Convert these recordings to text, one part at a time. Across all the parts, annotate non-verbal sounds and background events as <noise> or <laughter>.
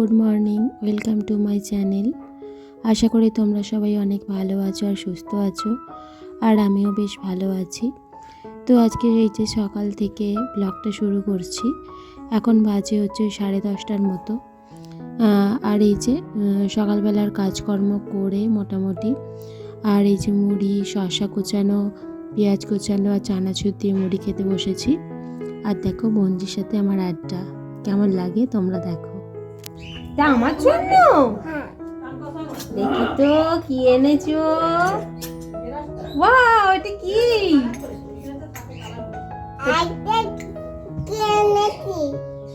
Good morning, welcome to my channel. আশা করি তোমরা সবাই অনেক ভালো আছো আর সুস্থ আছো, আর আমিও বেশ ভালো আছি। তো আজকে এই যে সকাল থেকে ব্লগটা শুরু করছি, এখন বাজে হচ্ছে সাড়ে দশটার মতো। আর এই যে সকালবেলার কাজকর্ম করে মোটামুটি, আর এই যে মুড়ি, শসা কুচানো, পেঁয়াজ কুচানো আর চানাচুর দিয়ে মুড়ি খেতে বসেছি। আর দেখো বঞ্জির সাথে আমার আড্ডা, কেমন লাগে তোমরা দেখো। তা আমার জন্য? দেখি তো কি এনেছো? ওয়াও এটা কি?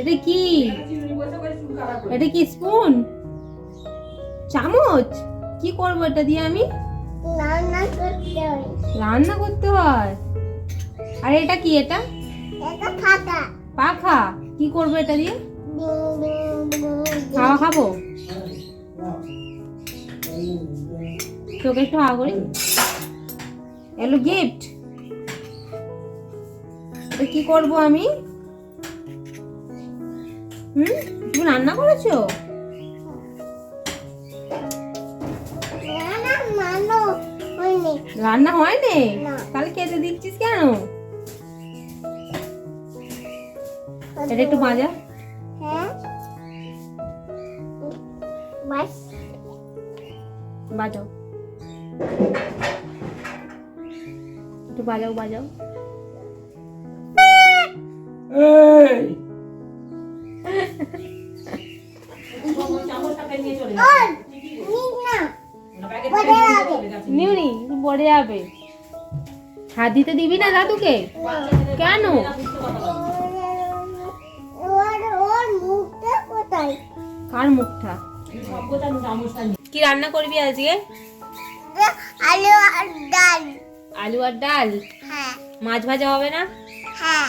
এটা কি? এটা কি স্পুন চামচ? কি করব এটা দিয়ে আমি? রান্না করতে হয়। আর এটা কি এটা? পাখা। কি করব এটা দিয়ে? খাওয়া খাব? তোকে একটু হাওয়া করি এলো গিফট এটা কি করব আমি? হুম? তুমি রান্না করেছ? রান্না হয়নি। না। তাহলে খেতে দিচ্ছিস কেন? এটা একটু মাজা। বাজাও। একটু বাজাও বাজাও। নিউনি পড়ে যাবে। হাত দিতে দিবি না দাদুকে? কেন? কার মুখটা? কি রান্না করবি আজকে? আলু আর ডাল। আলু আর ডাল? হ্যাঁ। মাছ ভাজা হবে না? হ্যাঁ।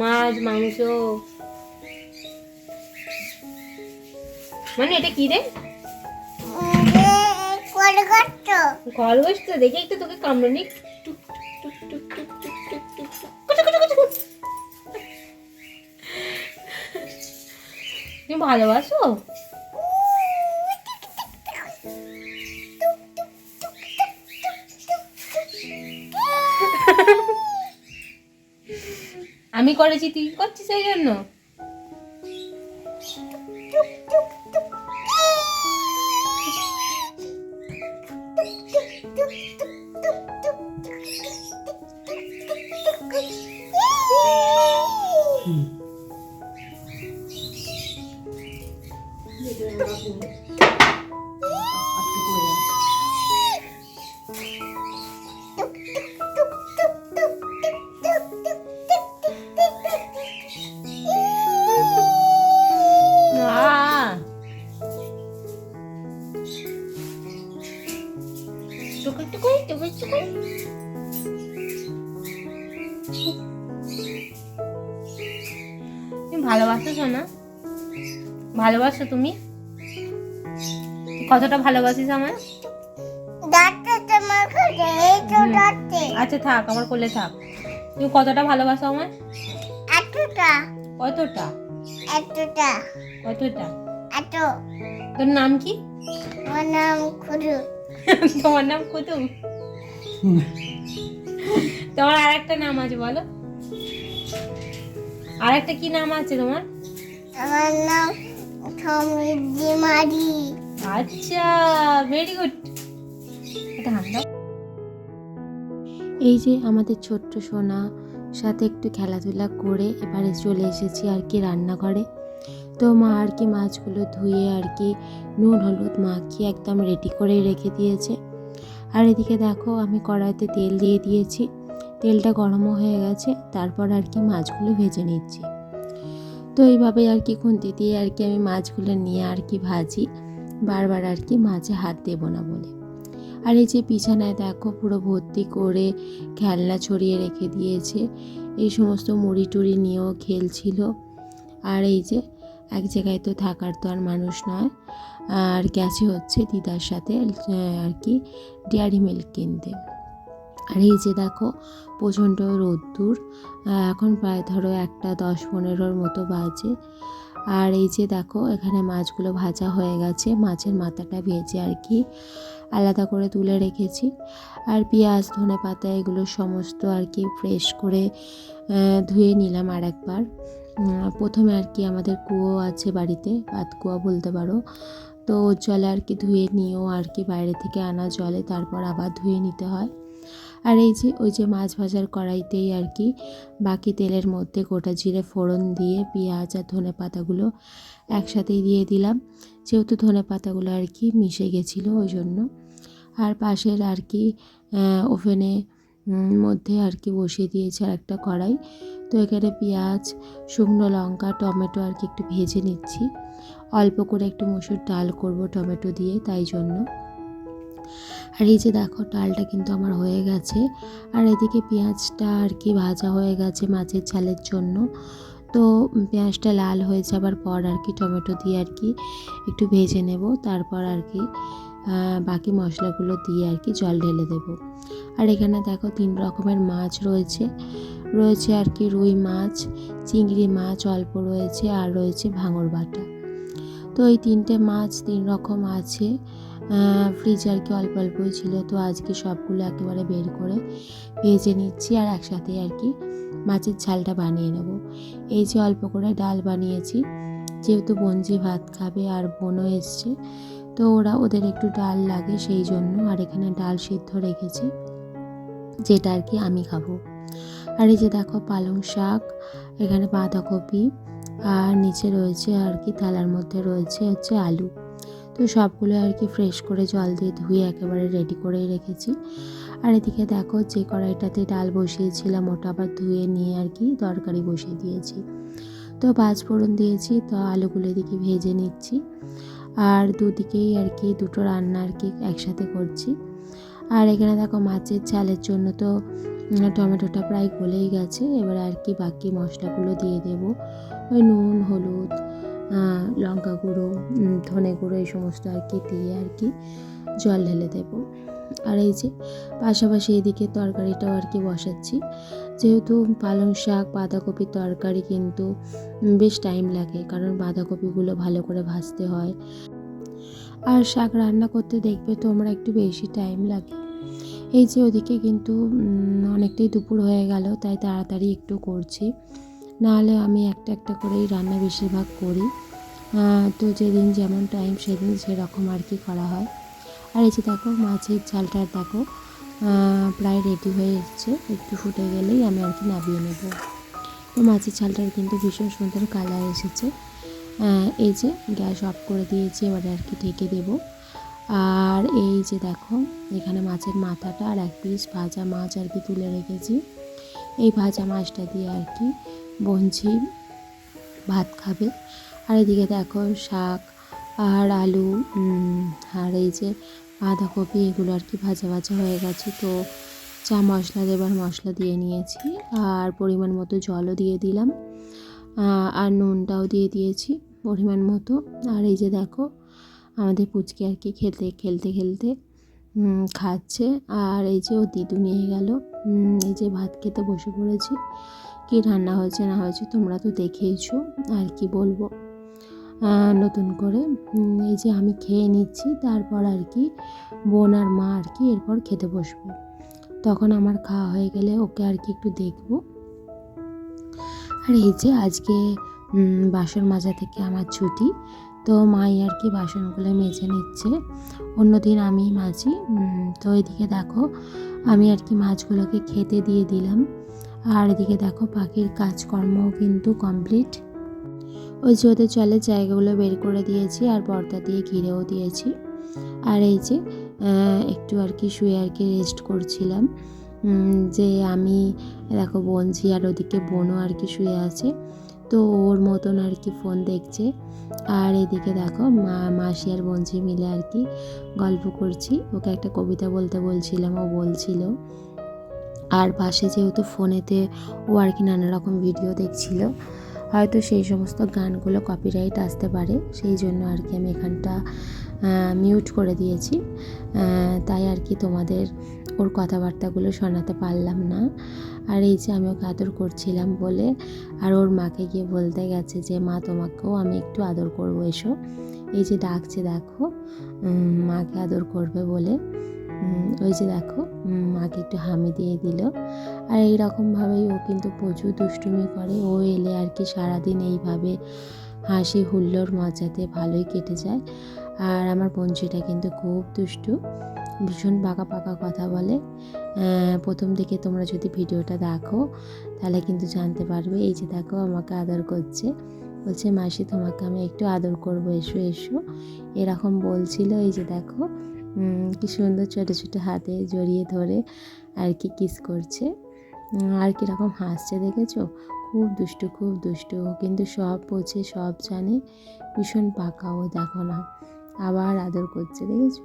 মাছ মাংস। মানে এটা কি রে? খরগোশ তো দেখে একটু তোকে কামড়ানি। টুক, টুক, টুক, টুক। তুমি ভালোবাসো? আমি করেছি তুই করছিস সেই জন্য? ভালোবাসো সোনা। ভালোবাসো তুমি? কতটা ভালোবাসিস এই আচ্ছা থাক আমার কোলে থাক। তুমি কতটা ভালোবাসো আমার এতটা। কতটা? এতটা। কতটা? এত। তোর নাম কি? আমার নাম খুরু <laughs> তোমার নাম কুতু তোমার আর একটা নাম আছে বলো। আর একটা কি নাম আছে তোমার? আমার নাম সমৃদ্ধি মারি। আচ্ছা ভেরি গুড এটা হাত দাও। এই যে আমাদের ছোট্ট সোনা সাথে একটু খেলাধুলা করে এবারে চলে এসেছি আর কি রান্নাঘরে। তো মা আর কি মাছগুলো ধুয়ে আর কি নুন হলুদ মাখিয়ে একদম রেডি করে রেখে দিয়েছে। আর এদিকে দেখো আমি কড়াইতে তেল দিয়ে দিয়েছি। তেলটা গরমও হয়ে গেছে, তারপর আর কি মাছগুলো ভেজে নিচ্ছি। তো এইভাবে আর কি খুন্তি দিয়ে আর কি আমি মাছগুলো নিয়ে আর কি ভাজি, বারবার আর কি মাছে হাত দেবো না বলে। আর এই যে বিছানায় দেখো পুরো ভর্তি করে খেলনা ছড়িয়ে রেখে দিয়েছে, এই সমস্ত মুড়ি টুড়ি নিয়েও খেলছিল। আর এই যে এক জায়গায় তো থাকার তো আর মানুষ নয়, আর গেছে হচ্ছে দিদার সাথে আর কি ডেয়ারি মিল্ক কিনতে। আর এই যে দেখো, প্রচণ্ড রোদ্দুর। এখন প্রায় ধরো একটা দশ পনেরোর মতো বাজে। আর এই যে দেখো, এখানে মাছগুলো ভাজা হয়ে গেছে। মাছের মাথাটা ভেজে আর কি আলাদা করে তুলে রেখেছি। আর পেঁয়াজ, ধনে পাতা এগুলো সমস্ত আর কি ফ্রেশ করে ধুয়ে নিলাম আর একবার প্রথমে আর কি আমাদের কুয়ো আছে বাড়িতে, ভাত কুয়া বলতে পারো। তো জলে আর কি ধুয়ে নিয়েও আর কি বাইরে থেকে আনা জলে, তারপর আবার ধুয়ে নিতে হয়। আর এই যে, ওই যে মাছ ভাজার কড়াইতেই আর কি, বাকি তেলের মধ্যে গোটা জিরে ফোড়ন দিয়ে পেঁয়াজ আর ধনে পাতাগুলো একসাথেই দিয়ে দিলাম। যেহেতু ধনে পাতাগুলো আর কি মিশে গেছিল ওই জন্য। আর পাশের আর কি ওভেনে মধ্যে আর কি বসিয়ে দিয়েছে আর একটা কড়াই। তো এখানে পেঁয়াজ, শুকনো লঙ্কা, টমেটো আর কি একটু ভেজে নিচ্ছি। অল্প করে একটু মুসুর ডাল করব টমেটো দিয়ে তাই জন্য। আর এই যে দেখো, ডালটা কিন্তু আমার হয়ে গেছে। আর এদিকে পেঁয়াজটা আর কি ভাজা হয়ে গেছে মাছের ঝালের জন্য। তো পেঁয়াজটা লাল হয়ে যাবার পর আর কি টমেটো দিয়ে আর কি একটু ভেজে নেব। তারপর আর কি বাকি মশলাগুলো দিয়ে আর কি জল ঢেলে দেব। আর এখানে দেখো তিন রকমের মাছ রয়েছে। রয়েছে আর কি রুই মাছ, চিংড়ি মাছ অল্প রয়েছে, আর রয়েছে ভাঙর বাটা। তো এই তিনটে মাছ তিন রকম আছে। ফ্রিজ আর কি অল্প অল্পই ছিল, তো আজকে সবগুলো একেবারে বের করে ভেজে নিচ্ছি আর একসাথে আর কি মাছের ঝালটা বানিয়ে নেব। এই যে অল্প করে ডাল বানিয়েছি, যেহেতু বঞ্জি ভাত খাবে আর বোনও এসছে, তো ওরা, ওদের একটু ডাল লাগে সেই জন্য আর এখানে ডাল সিদ্ধ রেখেছি, যেটা আর কি আমি খাব। আর এই যে দেখো পালং শাক, এখানে বাঁধাকপি, আর নিচে রয়েছে আর কি থালার মধ্যে রয়েছে হচ্ছে আলু। তো সবগুলো আর কি ফ্রেশ করে জল দিয়ে ধুয়ে একেবারে রেডি করেই রেখেছি। আর এদিকে দেখো যে কড়াইটাতে ডাল বসিয়েছিলাম, ওটা আবার ধুয়ে নিয়ে আর কি তরকারি বসিয়ে দিয়েছি। তো পাঁচ ফোড়ন দিয়েছি, তো আলুগুলো এদিকে ভেজে নিচ্ছি। আর দুদিকেই আর কি দুটো রান্না আর কি একসাথে করছি। আর এখানে দেখো মাছের চালের জন্য তো টমেটোটা প্রায় গলেই গেছে। এবার আর কি বাকি মশলাগুলো দিয়ে দেব। ওই নুন, হলুদ লঙ্কা গুঁড়ো ধনে গুঁড়ো এই সমস্ত আর কি দিয়ে আর কি জল ঢেলে দেব। আর এই যে পাশাপাশি এদিকে তরকারিটাও আর কি বসাচ্ছি। যেহেতু পালং শাক, বাঁধাকপির তরকারি কিন্তু বেশ টাইম লাগে, কারণ বাঁধাকপিগুলো ভালো করে ভাজতে হয়। আর শাক রান্না করতে দেখবে তোমরা একটু বেশি টাইম লাগে। এই যে ওদিকে কিন্তু অনেকটাই দুপুর হয়ে গেল, তাই তাড়াতাড়ি একটু করছি। নাহলে আমি একটা একটা করেই রান্না বেশিরভাগ করি। তো যেদিন যেমন টাইম সেদিন সেরকম আর কি করা হয়। আর এই যে দেখো, মাছের ঝালটা দেখো প্রায় রেডি হয়ে এসছে। একটু ফুটে গেলেই আমি আর কি নামিয়ে নেব। তো মাছের ঝালটার কিন্তু ভীষণ সুন্দর কালার এসেছে। এই যে গ্যাস অফ করে দিয়েছি, এবারে আর কি ঢেকে দেবো। আর এই যে দেখো, এখানে মাছের মাথাটা আর এক পিস ভাজা মাছ আর কি তুলে রেখেছি। এই ভাজা মাছটা দিয়ে আর কি বঞ্চি ভাত খাবে। আর এদিকে দেখো শাক আর আলু আর এই যে বাঁধাকপি এগুলো আর কি ভাজা ভাজা হয়ে গেছে। তো চা মশলা দেবার মশলা দিয়ে নিয়েছি আর পরিমাণ মতো জলও দিয়ে দিলাম। আর নুনটাও দিয়ে দিয়েছি পরিমাণ মতো। আর এই যে দেখো আমাদের পুচকে আর কি খেলতে খেলতে খেলতে খাচ্ছে। আর এই যে ও দিদু নিয়ে গেল। এই যে ভাত খেতে বসে পড়েছি। কি রান্না হয়েছে না হয়েছে তোমরা তো দেখেইছো, আর কি বলব। নতুন করে এই যে আমি খেয়ে নিচ্ছি, তারপর আর কি বোন আর মা আর কি এরপর খেতে বসবে। তখন আমার খাওয়া হয়ে গেলে ওকে আর কি একটু দেখব। আর এই যে আজকে বাসন মাজা থেকে আমার ছুটি, তো মাই আর কি বাসনগুলো মেজে নিচ্ছে। অন্যদিন আমি মাজি তো এদিকে দেখো, আমি আর কি মাছগুলোকে খেতে দিয়ে দিলাম। আর এদিকে দেখো পাখির কাজকর্মও কিন্তু কমপ্লিট। ওই যে ওদের জলের জায়গাগুলো বের করে দিয়েছি আর পর্দা দিয়ে ঘিরেও দিয়েছি। আর এই যে একটু আর কি শুয়ে আর কি রেস্ট করছিলাম। যে আমি, দেখো বনজি আর ওদিকে বোনও আর কি শুয়ে আছে। তো ওর মতন আর কি ফোন দেখছে। আর এদিকে দেখো মা, মাসি আর বঞ্জি মিলে আর কি গল্প করছি। ওকে একটা কবিতা বলতে বলছিলাম, ও বলছিল আর পাশে যেহেতু ফোনেতে ও আর কি নানা রকম ভিডিও দেখছিল, হয়তো সেই সমস্ত গানগুলো কপিরাইট আসতে পারে, সেই জন্য আর কি আমি এখানটা মিউট করে দিয়েছি। তাই আর কি তোমাদের ওর কথাবার্তাগুলো শোনাতে পারলাম না। আর এই যে আমি ওকে আদর করছিলাম বলে, আর ওর মাকে গিয়ে বলতে গেছে যে, মা, তোমাকেও আমি একটু আদর করব, এসো। এই যে ডাকছে, দেখো মাকে আদর করবে বলে। ওই যে দেখো মাকে একটু হামি দিয়ে দিল। আর এইরকমভাবেই ও কিন্তু প্রচুর দুষ্টুমি করে। ও এলে আর কি সারাদিন এইভাবে হাসি হুল্লোর মজাতে ভালোই কেটে যায়। আর আমার পঞ্চিটা কিন্তু খুব দুষ্টু। ভীষণ পাকা পাকা কথা বলে। প্রথম দিকে তোমরা যদি ভিডিওটা দেখো, তাহলে কিন্তু জানতে পারবে। এই যে দেখো, আমাকে আদর করছে। বলছে, মাসি, তোমাকে আমি একটু আদর করব, এসো এসো। এরকম বলছিল। এই যে দেখো কি সুন্দর ছোটো ছোটো হাতে জড়িয়ে ধরে আর কি কিস করছে। আর কীরকম হাসছে দেখেছ? খুব দুষ্টু খুব দুষ্টু। কিন্তু সব বোঝে সব জানে। ভীষণ পাকা ও, দেখো না। আবার আদর করছে, দেখেছ?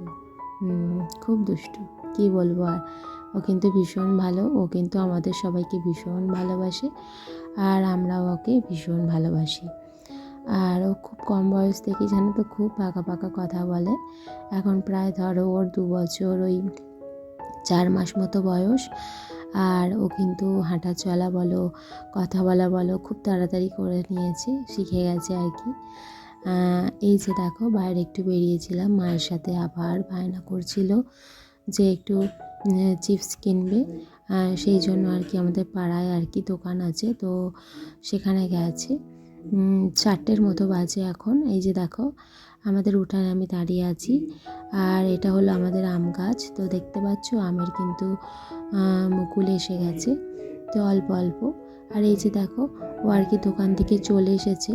খুব দুষ্টু। কি বলব আর? ও কিন্তু ভীষণ ভালো। ও কিন্তু আমাদের সবাইকে ভীষণ ভালোবাসে। আর আমরা ওকে ভীষণ ভালোবাসি। আর ও খুব কম বয়স থেকে জানো তো খুব পাকা পাকা কথা বলে। এখন প্রায় ধরো ওর দু বছর ওই চার মাস মতো বয়স। আর ও কিন্তু হাঁটা চলা বলো, কথা বলা বলো খুব তাড়াতাড়ি করে নিয়েছে, শিখে গেছে আর কি। এই যে দেখো বাইরে একটু বেরিয়েছিলাম, মায়ের সাথে আবার বায়না করছিল যে একটু চিপস কিনবে। সেই জন্য আর কি আমাদের পাড়ায় আর কি দোকান আছে, তো সেখানে গেছে। চারটের মতো বাজে এখন। এই যে দেখো, আমাদের উঠানে আমি দাঁড়িয়ে আছি। আর এটা হলো আমাদের আম গাছ। তো দেখতে পাচ্ছ, আমের কিন্তু মুকুল এসে গেছে। তো অল্প অল্প। আর এই যে দেখো ও আর কি দোকান থেকে চলে এসেছে।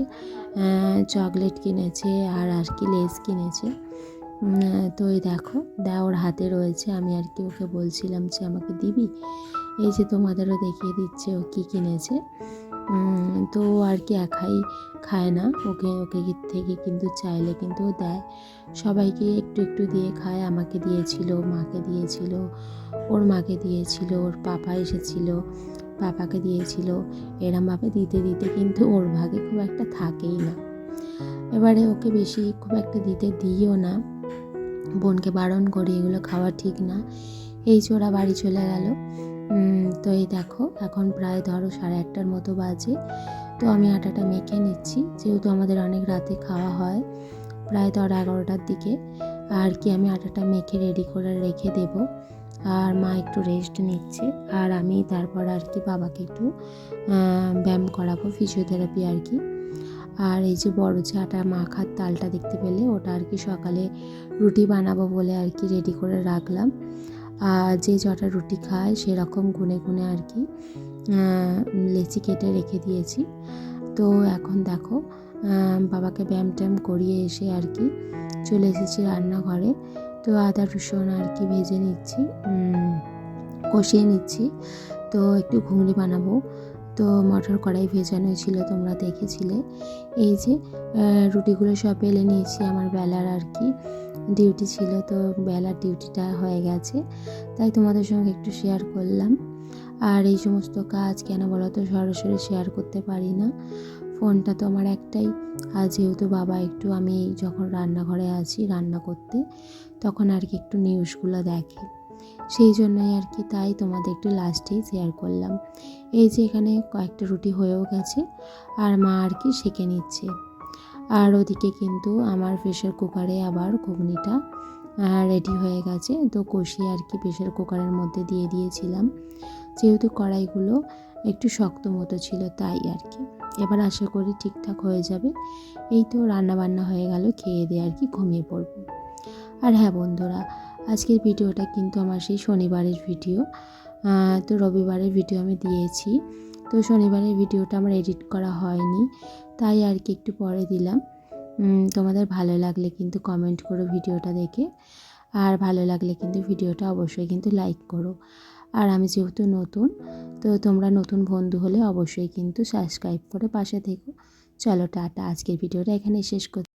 চকলেট কিনেছে আর আর কি লেস কিনেছে। তো এই দেখো দা ওর হাতে রয়েছে। আমি আর কি ওকে বলছিলাম যে, আমাকে দিবি? এই যে তোমাদেরও দেখিয়ে দিচ্ছে ও কী কিনেছে। তো আর কি একাই খায় না। ওকে ওকে থেকে কিন্তু চাইলে কিন্তু দেয়। সবাইকে একটু একটু দিয়ে খায়। আমাকে দিয়েছিল, মাকে দিয়েছিল, ওর মাকে দিয়েছিল, ওর পাপা এসেছিল, পাপাকে দিয়েছিল। এরমভাবে দিতে দিতে কিন্তু ওর ভাগে খুব একটা থাকেই না। এবারে ওকে বেশি খুব একটা দিতে দিইও না। বোনকে বারণ করি, এগুলো খাওয়া ঠিক না। এই ওরা বাড়ি চলে গেল। তো এই দেখো, এখন প্রায় ধরো সাড়ে আটটার মতো বাজে। তো আমি আটাটা মেখে নিচ্ছি, যেহেতু আমাদের অনেক রাতে খাওয়া হয়, প্রায় ধরো এগারোটার দিকে। আর কি, আমি আটাটা মেখে রেডি করে রেখে দেব। আর মা একটু রেস্ট নিচ্ছে। আর আমি তারপর আর কি বাবাকে একটু ব্যায়াম করাবো ফিজিওথেরাপি আর কি। আর এই যে বড় যে আটা মাখার তালটা দেখতে পেলে, ওটা আর কি সকালে রুটি বানাবো বলে আর কি রেডি করে রাখলাম। যে জটা রুটি খায় সেরকম গুনে গুনে আর কি লেচি কেটে রেখে দিয়েছি। তো এখন দেখো বাবাকে ব্যায়াম ট্যায়াম করিয়ে এসে আর কি চলে এসেছি রান্নাঘরে। তো আদা, রসুন আর কি ভেজে নিচ্ছি কষিয়ে নিচ্ছি। তো একটু ঘুগনি বানাবো। তো মটর কড়াই ভেজানো ছিল, তোমরা দেখেছিলে। এই যে রুটিগুলো সব বেলে নিয়েছি আমার বেলার আর কি। ডিউটি ছিল তো বেলার ডিউটিটা হয়ে গেছে, তাই তোমাদের সঙ্গে একটু শেয়ার করলাম। আর এই সমস্ত কাজ কেন বলো তো সরাসরি শেয়ার করতে পারি না। ফোনটা তো আমার একটাই, আর যেহেতু বাবা একটু আমি যখন রান্নাঘরে আছি রান্না করতে, তখন আর কি একটু নিউজগুলো দেখে। সেই জন্যই আর কি তাই তোমাদের একটু লাস্টেই শেয়ার করলাম। এই যে এখানে কয়েকটা রুটি হয়েও গেছে, আর মা আর কি সেঁকে নিচ্ছে। আর ওদিকে কিন্তু আমার প্রেশার কুকারে আবার ঘুগনিটা রেডি হয়ে গেছে। তো কষিয়ে আর কি প্রেশার কুকারের মধ্যে দিয়ে দিয়েছিলাম। যেহেতু কড়াইগুলো একটু শক্ত মতো ছিল তাই আর কি। এবার আশা করি ঠিকঠাক হয়ে যাবে। এই তো রান্না বান্না হয়ে গেল, খেয়ে দিয়ে আর কি ঘুমিয়ে পড়ব। আর হ্যাঁ বন্ধুরা, আজকের ভিডিওটা কিন্তু আমার সেই শনিবারের ভিডিও। তো রবিবারের ভিডিও আমি দিয়েছি। তো শনিবারের ভিডিওটা আমার এডিট করা হয়নি। তাই আর কি একটু পরে দিলাম। তোমাদের ভালো লাগলে কিন্তু কমেন্ট করো ভিডিওটা দেখে। আর ভালো লাগলে কিন্তু ভিডিওটা অবশ্যই কিন্তু লাইক করো। আর আমি যেহেতু নতুন, তো তোমরা নতুন বন্ধু হলে অবশ্যই কিন্তু সাবস্ক্রাইব করে পাশে থেকো। চলো টাটা, আজকের ভিডিওটা এখানে শেষ করছি।